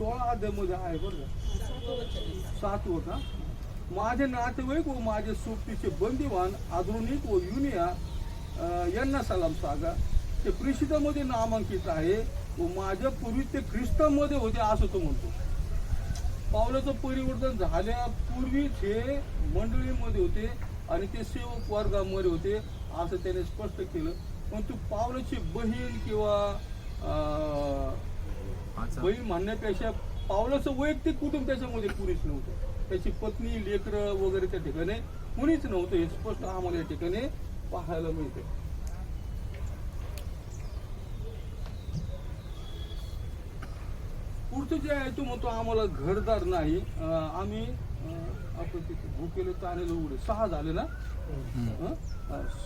सोळा अध्यामध्ये आहे बरं का? सातवं का? माझे नातेवाईक व माझे सोबतीचे बंदिवान आधुनिक व युनिया यांना सलाम सागा. ते प्रेषितामध्ये नामांकित आहे व माझ्या पूर्वी ते ख्रिस्तामध्ये होते असं तो म्हणतो. पावलाचं परिवर्तन झाल्यापूर्वीच हे मंडळीमध्ये होते आणि ते सेवक वर्गामध्ये होते असं त्याने स्पष्ट केलं. पण तू पावलाची बहीण किंवा बहीण म्हणण्यापेक्षा पावलाचं वैयक्तिक कुटुंब त्याच्यामध्ये पुरेच नव्हतं. त्याची पत्नी लेकरं वगैरे त्या ठिकाणी कुणीच नव्हतं हे स्पष्ट आम्हाला या ठिकाणी पाहायला मिळतं पुढचं जे आहे तो म्हणतो आम्हाला घरदार नाही. आम्ही आपण तिथे भुकेले तानेले उघडे. सहा झाले ना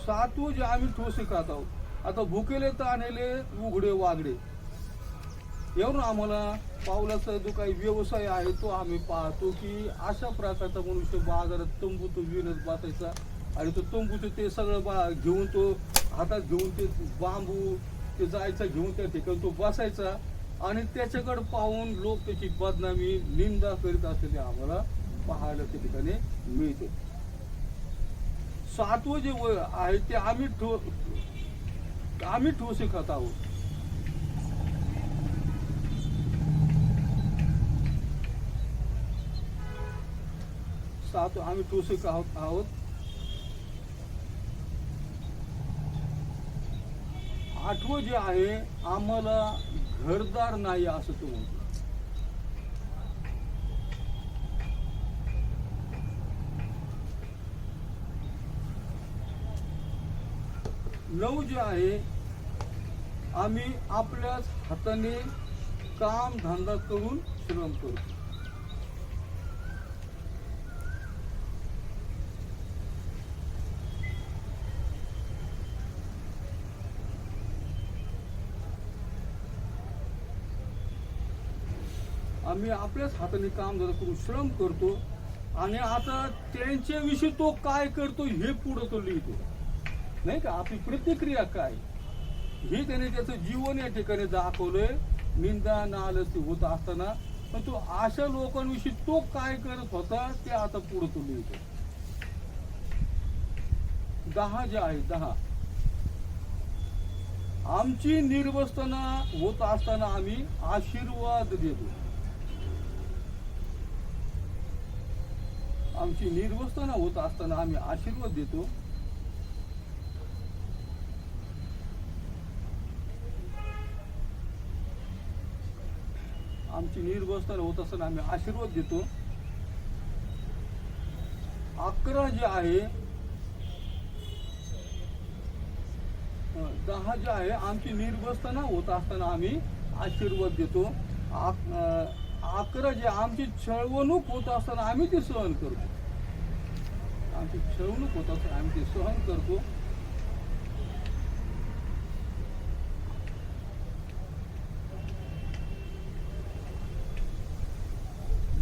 सातवं जे आम्ही ठोसे खात आहोत. आता भुकेले तानेले उघडे वागडे. एवढं आम्हाला पावलाचा जो काही व्यवसाय आहे तो आम्ही पाहतो की अशा प्रकारचा मनुष्य बाजारात तंबू तो विणत बसायचा. आणि तो तंबूचं ते सगळं बा घेऊन तो हातात घेऊन ते बांबू ते जायचा घेऊन त्या ठिकाणी तो बसायचा. आणि त्याच्याकडे पाहून लोक त्याची बदनामी निंदा करीत असलेले आम्हाला पाहायला त्या ठिकाणी मिळते. सातवं जे वय आहे ते आम्ही ठो आम्ही ठोसे खात आहोत. सात आम्ही टोसे आहोत आहोत. आठवं जे आहे आम्हाला घरदार नाही असं तो म्हणतो. नऊ जे आहे आम्ही आपल्याच हाताने काम धंदा करून श्रम करतो आम्ही आपल्याच हाताने काम जरा करून श्रम करतो आणि आता त्यांच्याविषयी तो काय करतो हे पुढं तो लिहितो. नाही का? आपली प्रतिक्रिया काय? हे त्याने त्याचं जीवन या ठिकाणी दाखवलंय. निंदा नालसी होत असताना. पण तो अशा लोकांविषयी तो काय करत होता ते आता पुढं तो लिहितो. दहा जे आहे दहा. आमची निर्वस्तना होत असताना आम्ही आशीर्वाद देतो. आमची निर्वस्तना होत असताना आम्ही आशीर्वाद देतो. आमची निर्वस्तना होत असताना आम्ही आशीर्वाद देतो. अकरा जे आहे दहा जे आहे आमची निर्वस्तना होत असताना आम्ही आशीर्वाद देतो. अकरा जे आमची छळवणूक होत असताना आम्ही ते सहन करतो. आमची छळवणूक होत असताना आम्ही ते सहन करतो.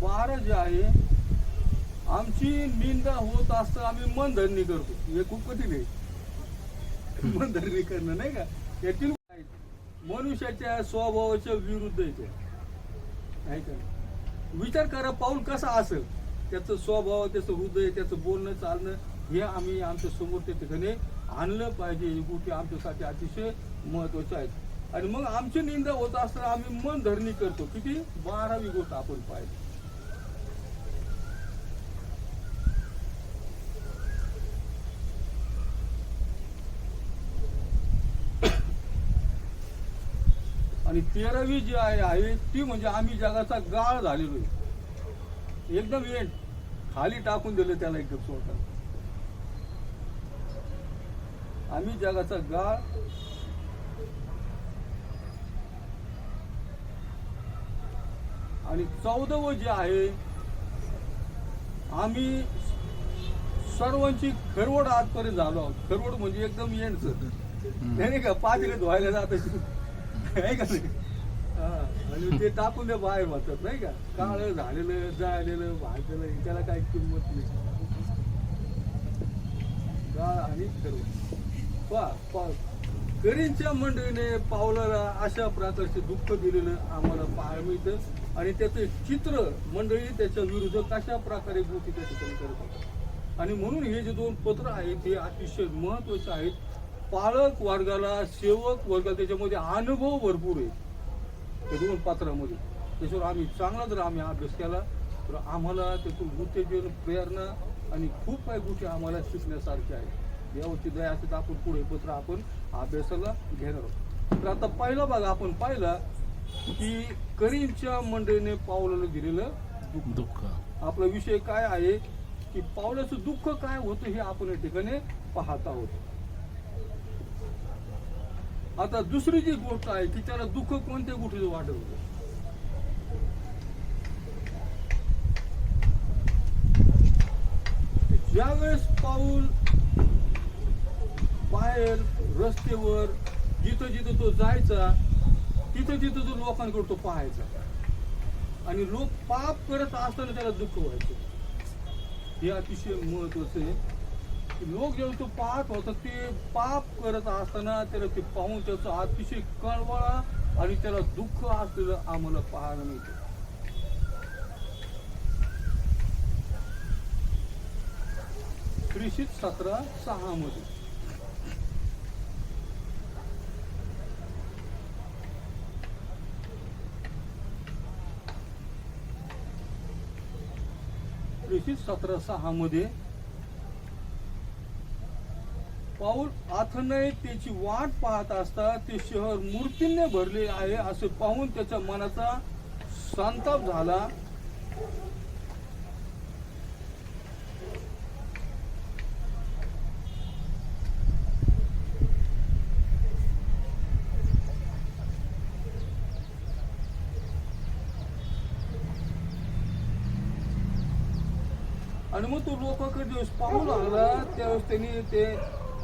बारा जे आहे आमची निंदा होत असताना आम्ही मनधरणी करतो. हे खूप कठीण आहे. मनधरणी करणं नाही का? यातील मनुष्याच्या स्वभावाच्या विरुद्ध येते नाही का विचार करा पाऊल कसा असेल? त्याचं स्वभाव त्याचं हृदय त्याचं बोलणं चालणं हे आम्ही आमच्यासमोर त्या ठिकाणी आणलं पाहिजे. ही गोष्टी आमच्यासाठी अतिशय महत्त्वाच्या आहेत आणि मग आमची निंदा होत असताना आम्ही मन धरणी करतो. किती? बारावी गोष्ट आपण पाहिजे आणि तेरावी जी आहे आहे ती म्हणजे आम्ही जगाचा गाळ झालेलो आहे. एकदम एंड खाली टाकून दिलं त्याला एकदम स्वतः आम्ही जगाचा गाळ. आणि चौदावं जे आहे आम्ही सर्वांची खरवड आजपर्यंत झालो आहोत. खरवड म्हणजे एकदम एंडच नाही का पातीला धुवायला जात आहे का नाही हा, आणि ते टाकून ते बाहेर म्हणतात नाही का? काळ झालेलं जाळलेलं भाजलेलं त्याला काही किंमत नाही. काळ आणि खरवड पा पा करींच्या मंडळीने पावलाला अशा प्रकारचे दुःख दिलेलं आम्हाला पाहायला मिळतं. आणि त्याचं चित्र मंडळी त्याच्या विरुद्ध कशा प्रकारे गोष्टी त्या ठिकाणी करत होतात आणि म्हणून हे जे दोन पत्र आहेत हे अतिशय महत्त्वाचे आहेत. पालक वर्गाला सेवक वर्गाला त्याच्यामध्ये अनुभव भरपूर आहे. त्या दोन पत्रामध्ये. त्याच्यावर आम्ही चांगला जर आम्ही अभ्यास केला तर आम्हाला त्यातून उत्तेजन प्रेरणा आणि खूप काही गोष्टी आम्हाला शिकण्यासारख्या आहेत. यावरती दया असेल तर आपण पुढे पत्र आपण अभ्यासाला घेणार आहोत. तर आता पहिला भाग आपण पाहिला की करीमच्या मंडळीने पावलाला दिलेलं दुःख. दुःख. आपला विषय काय आहे की पावलाचं दुःख काय होतं हे आपण या ठिकाणी पाहत आहोत. आता दुसरी जी गोष्ट आहे की त्याला दुःख कोणत्या गोष्टीचं वाटत ज्यावेळेस पाऊल बाहेर रस्त्यावर जिथं जिथं तो जायचा तिथं तिथं तो लोकांकडे तो पाहायचा. आणि लोक पाप करत असताना त्याला दुःख व्हायचं. हे अतिशय महत्वाचं आहे. लोक जेव्हा तो पाहत होता ते पाप करत असताना त्याला ते पाहून त्याचा अतिशय कळवळा आणि त्याला दुःख असलेलं आम्हाला पाहायला मिळतं. त्रिशीत सतरा सहा मध्ये. त्रिशीत सतरा सहा मध्ये पाऊल आथनय त्याची वाट पाहत असता ते शहर मूर्तींनी भरले आहे असे पाहून त्याच्या मनाचा संताप झाला. आणि मग तो लोकांकडे दिवस पाहू लागला त्यावेळेस त्यांनी ते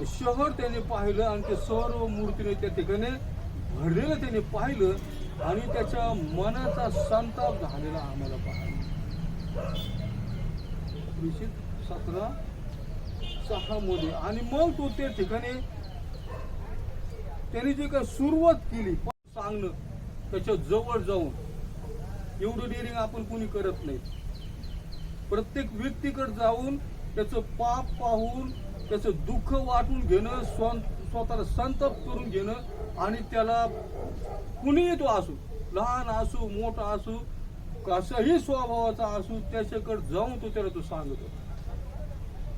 शहर त्याने पाहिलं आणि ते सर्व मूर्तीने त्या ठिकाणी भरलेलं त्याने पाहिलं आणि त्याच्या मनाचा संताप झालेला आम्हाला पाहिला निश्चित सतरा सहा मध्ये. आणि मग तो त्या ठिकाणी त्याने जे काही सुरुवात केली सांगणं त्याच्याजवळ जाऊन. एवढं डेअरिंग आपण कोणी करत नाही. प्रत्येक व्यक्तीकडे जाऊन त्याचं पाप पाहून त्याचं दुःख वाटून घेणं स्व स्वतःला संतप करून घेणं आणि त्याला कुणीही तो असू लहान असू मोठा असू कसाही स्वभावाचा असू त्याच्याकडे जाऊन तो त्याला तो सांगत.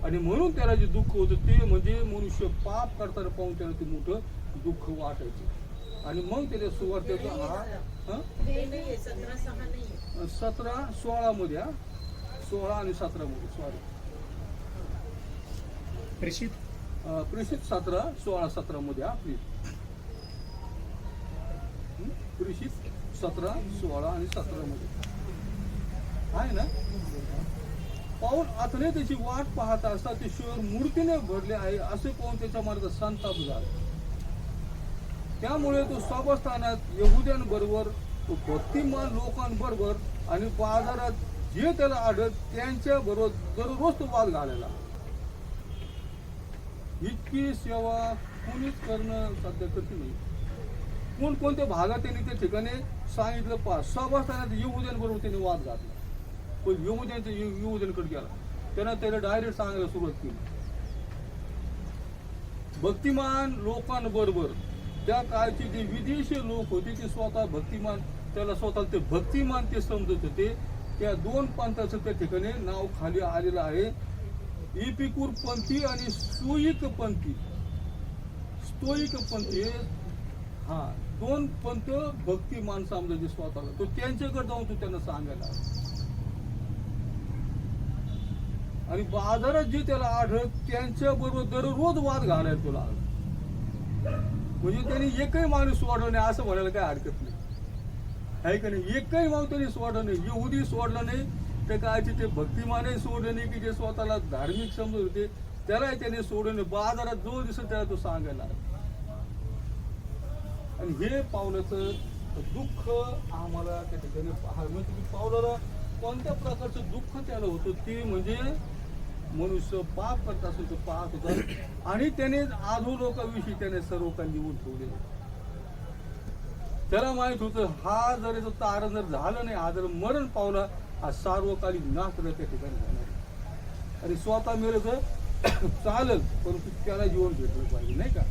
आणि म्हणून त्याला जे दुःख होतं ते म्हणजे मनुष्य पाप करताना पाहून त्याला ते मोठं दुःख वाटायचं. आणि मग त्याच्या नाहीये सतरा सोळा मध्ये हा? सोळा आणि सतरा मध्ये सॉरी प्रेषित प्रेषित सतरा सोळा सतरा मध्ये प्रेषित सतरा सोळा आणि सतरा मध्ये आहे ना? पाऊल आतने त्याची वाट पाहत असता ते शिवर मूर्तीने भरले आहे असे पाहून त्याच्या मार्ग संताप झाला. त्यामुळे तो सभास्थानात यहुद्यांबरोबर तो भक्तिमान लोकांबरोबर आणि बाजारात जे त्याला आढळत त्यांच्या बरोबर दररोज तो वाद घालायला इतकी सेवा कोणीच करणं सध्या कठीण नाही. कोण कोणत्या भागात त्यांनी त्या ठिकाणी सांगितलं पा सभास्थानात युवजनबरोबर त्यांनी वाद घातला. पण यु युवजनकडे गेला. त्यांना त्याला डायरेक्ट सांगायला सुरुवात केली. भक्तिमान लोकांबरोबर त्या काळचे जे विदेशी लोक होते ते स्वतः भक्तिमान त्याला स्वतः ते भक्तिमान ते समजत होते. त्या दोन पंथाचं त्या ठिकाणी नाव खाली आलेलं आहे. इपिकूर पंथी आणि स्टोईक पंथी स्तोईक पंथी हा दोन पंथ भक्तिमान समजायचे आला तो त्यांच्याकडे जाऊन तो त्यांना सांगायला आणि बाजारात जे त्याला आढळत त्यांच्या बरोबर दररोज वाद घालायला तुला म्हणजे त्यांनी एकही माणूस वाढवणे नाही असं म्हणायला काही हरकत नाही. आहे का नाही? एकही माणूस त्यांनी सोडलं नाही. येऊदी सोडला नाही त्या जे भक्तिमाने सोडणे की जे स्वतःला धार्मिक समजत होते त्यालाही त्याने सोडणे. बाजारात जो दिसत त्याला तो सांगायला आणि हे पावलाचं दुःख आम्हाला त्या ठिकाणी पाहायला मिळतं की पावलाला कोणत्या प्रकारचं दुःख त्याला होतं ते म्हणजे मनुष्य पाप करत असेल तो पाहत होता. आणि त्याने आधो लोकांविषयी त्याने सर्व काही लिहून ठेवले. त्याला माहीत होतं हा जर तारण जर झालं नाही हा जर मरण पावला हा सार्वकालिक नाश त्या ठिकाणी झाला आणि स्वतः मेलं तर परंतु त्याला जीवन भेटलं पाहिजे नाही का?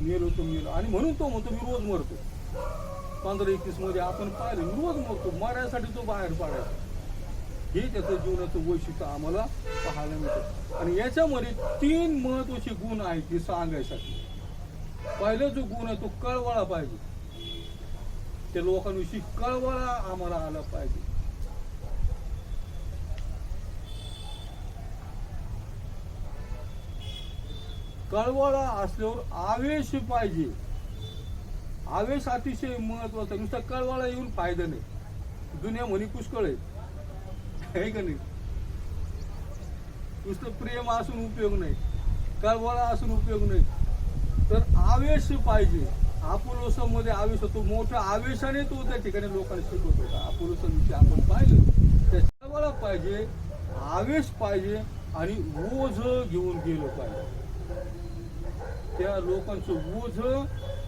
मेलो तो मेलो. आणि म्हणून तो म्हणतो मी रोज मरतो. पंधरा एकवीसमध्ये आपण पाहिलं रोज मरतो मरायसाठी तो बाहेर पाडायचा. हे त्याचं जीवनाचं वैशिष्ट्य आम्हाला पाहायला मिळतं. आणि याच्यामध्ये तीन महत्त्वाचे गुण आहेत ते सांगायसाठी. पहिला जो गुण आहे तो कळवळा पाहिजे. त्या लोकांविषयी कळवळा आम्हाला आला पाहिजे. कळवळा असल्यावर आवेश पाहिजे. आवेश अतिशय महत्त्वाचा नुसतं नुसता येऊन फायदा नाही. दुनिया म्हणी पुष्कळ आहे. आहे का नाही? नुसतं प्रेम असून उपयोग नाही. कळवळा असून उपयोग नाही. तर आवेश पाहिजे. मध्ये आवेश होतो. मोठ्या आवेशाने तो त्या ठिकाणी लोकांना शिकवतो. होता अपोलोसाविषयी आपण पाहिलं त्या कळवळा पाहिजे आवेश पाहिजे आणि ओझ घेऊन गेलो पाहिजे. त्या लोकांचं ओझ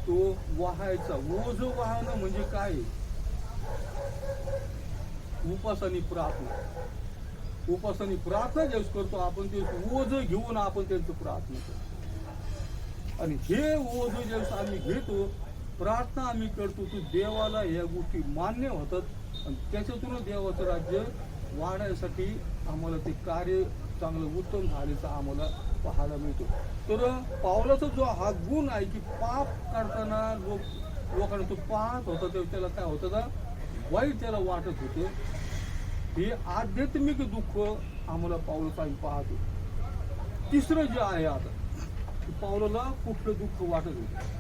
तो वाहायचा. ओझ वाहणं म्हणजे काय? उपास आणि प्रार्थना. उपास आणि प्रार्थना ज्यावेळेस करतो आपण ते ओझ घेऊन आपण त्यांचं प्रार्थना करतो. आणि हे ओझ ज्यावेळेस आम्ही घेतो प्रार्थना आम्ही करतो तो देवाला या गोष्टी मान्य होतात. आणि त्याच्यातूनच देवाचं राज्य वाढण्यासाठी आम्हाला ते कार्य चांगलं उत्तम झाल्याचं आम्हाला पाहायला मिळतो. तर पावलाचा जो हा गुण आहे की पाप करताना लोक लोकांना तो पाहत होता तेव्हा त्याला काय होतं का? वाईट त्याला वाटत होतं हे आध्यात्मिक दुःख आम्हाला पावलं आम्ही पाहतो. तिसरं जे आहे आता पावलाला कुठलं दुःख वाटत होतं?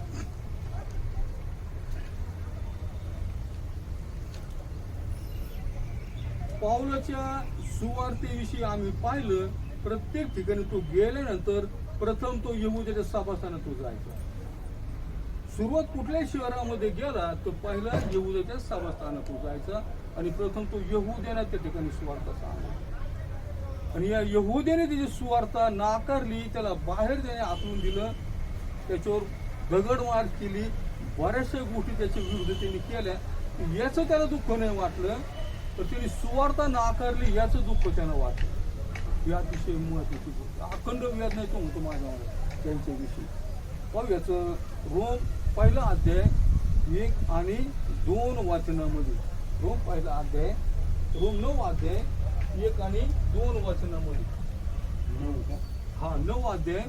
पावलाच्या सुवार्थेविषयी आम्ही पाहिलं प्रत्येक ठिकाणी तो गेल्यानंतर प्रथम तो यहुद्याच्या सभास्थानात तो जायचा. सुरुवात कुठल्याही शहरामध्ये गेला तर पहिला यहुद्याच्या सभास्थानात तो जायचा आणि प्रथम तो यहुद्याला त्या ठिकाणी सुवार्थ सांगला. आणि या यहुद्याने त्याची सुवार्था नाकारली त्याला बाहेर त्याने आखलून दिलं त्याच्यावर दगडमार केली बऱ्याचशा गोष्टी त्याच्या विरुद्ध त्यांनी केल्या. याचं त्याला दुःख नाही वाटलं तर त्यांनी सुवार्ता नाकारली याचं दुःख त्यानं वाटलं. अतिशय महत्वाची गोष्ट अखंड व्याज नाही तो म्हणतो माझ्या त्यांच्याविषयी पाहू याचं रोम पहिला अध्याय एक आणि दोन वाचनामध्ये रोम पहिला अध्याय रोम नऊ अध्याय एक आणि दोन वाचनामध्ये नऊ हा नऊ अध्याय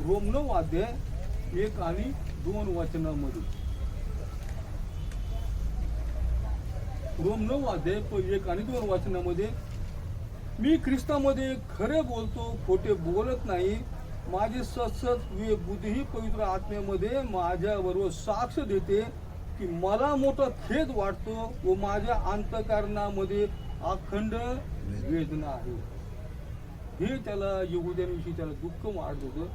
रोम नऊ अध्याय एक आणि दोन वाचनामध्ये रोम नऊ अध्याय प- एक आणि दोन वाचनामध्ये मी ख्रिस्तामध्ये खरे बोलतो खोटे बोलत नाही. माझी सतसत बुद्धी बुद्धीही पवित्र आत्म्यामध्ये माझ्याबरोबर साक्ष देते की मला मोठा खेद वाटतो व माझ्या अंतकारणामध्ये अखंड वेदना आहे. हे त्याला यहुद्यांविषयी त्याला दुःख वाटत होतं.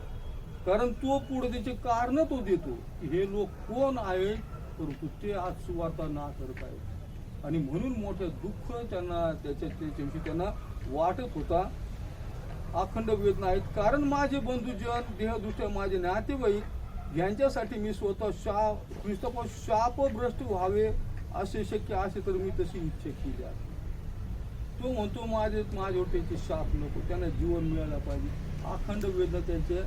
कारण तो पुढे त्याचे कारण तो देतो की हे लोक कोण आहे परंतु ते आज सुवार्ता ना करत आहेत आणि म्हणून मोठं दुःख त्यांना त्याच्या त्याच्याविषयी त्यांना वाटत होता. अखंड वेदना आहेत. कारण माझे बंधुजन देहदृष्ट्या माझे नातेवाईक यांच्यासाठी मी स्वतः शाप ख्रिस्तपा शापभ्रष्ट व्हावे असे शक्य असे तर मी तशी इच्छा केली आहे. तो म्हणतो माझे माझ्यावर त्यांचे शाप नको. त्यांना जीवन मिळायला पाहिजे. अखंड वेदना त्यांच्या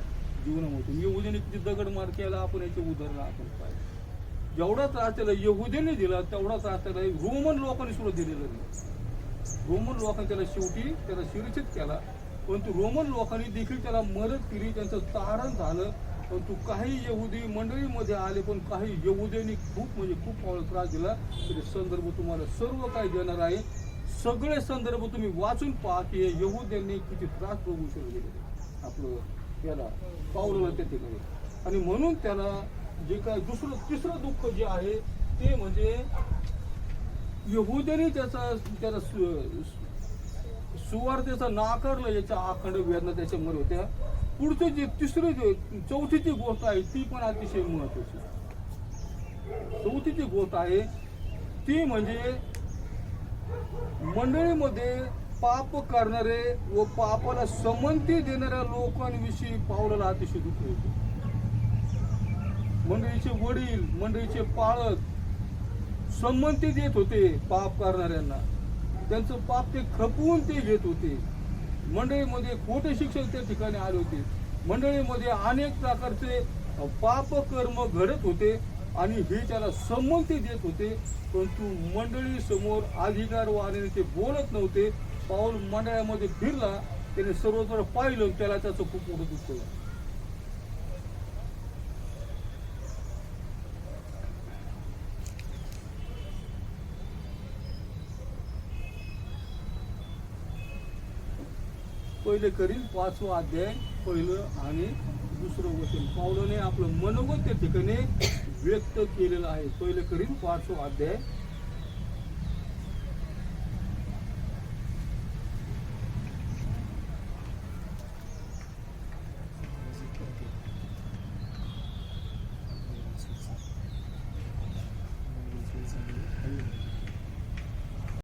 जीवनामधून यहुदीने किती दगडमार केला आपण याचे उदाहरण आपण पाहिजे जेवढा त्रास त्याला यहुदीने दिला तेवढा त्रास त्याला रोमन लोकांनी सुद्धा दिलेला नाही. रोमन लोकांनी त्याला शेवटी त्याला शिरचित केला परंतु रोमन लोकांनी देखील त्याला मदत केली त्यांचं तारण झालं परंतु काही यहुदी मंडळीमध्ये आले पण काही यहुद्यांनी खूप म्हणजे खूप मला त्रास दिला. तरी संदर्भ तुम्हाला सर्व काही देणार आहे. सगळे संदर्भ तुम्ही वाचून पहा की यहुद्यांनी किती त्रास प्रभू गेले आपलं याला पावलं त्या ठिकाणी आणि म्हणून त्याला जे काय दुसरं तिसरं दुःख जे आहे ते म्हणजे यहुद्यांनी त्याचा त्याला सुवार्थेचा नाकारलं याच्या आखंड वेदना त्याच्यामध्ये होत्या. पुढचं जे तिसरं जे चौथीची गोष्ट आहे ती पण अतिशय महत्वाची चौथीची गोष्ट आहे ती म्हणजे मंडळीमध्ये पाप करणारे व पापाला संमती देणाऱ्या लोकांविषयी पावलाला अतिशय दुःख होते मंडळीचे वडील मंडळीचे पाळक संमती देत होते पाप करणाऱ्यांना. त्यांचं पाप ते खपवून ते घेत होते. मंडळीमध्ये खोटे शिक्षक त्या ठिकाणी आले होते. मंडळीमध्ये अनेक प्रकारचे पाप कर्म घडत होते आणि हे त्याला संमती देत होते. परंतु मंडळी समोर अधिकारवाणीने ते बोलत नव्हते. पाऊल मंडळामध्ये फिरला. त्याने सर्वत्र पाहिलं त्याला त्याचं खूप मोठं दुःख पहिले करील पाचवा अध्याय पहिलं आणि दुसरं वचन. पावलाने आपलं मनोगत त्या ठिकाणी व्यक्त केलेलं आहे. पहिले करील पाचवा अध्याय.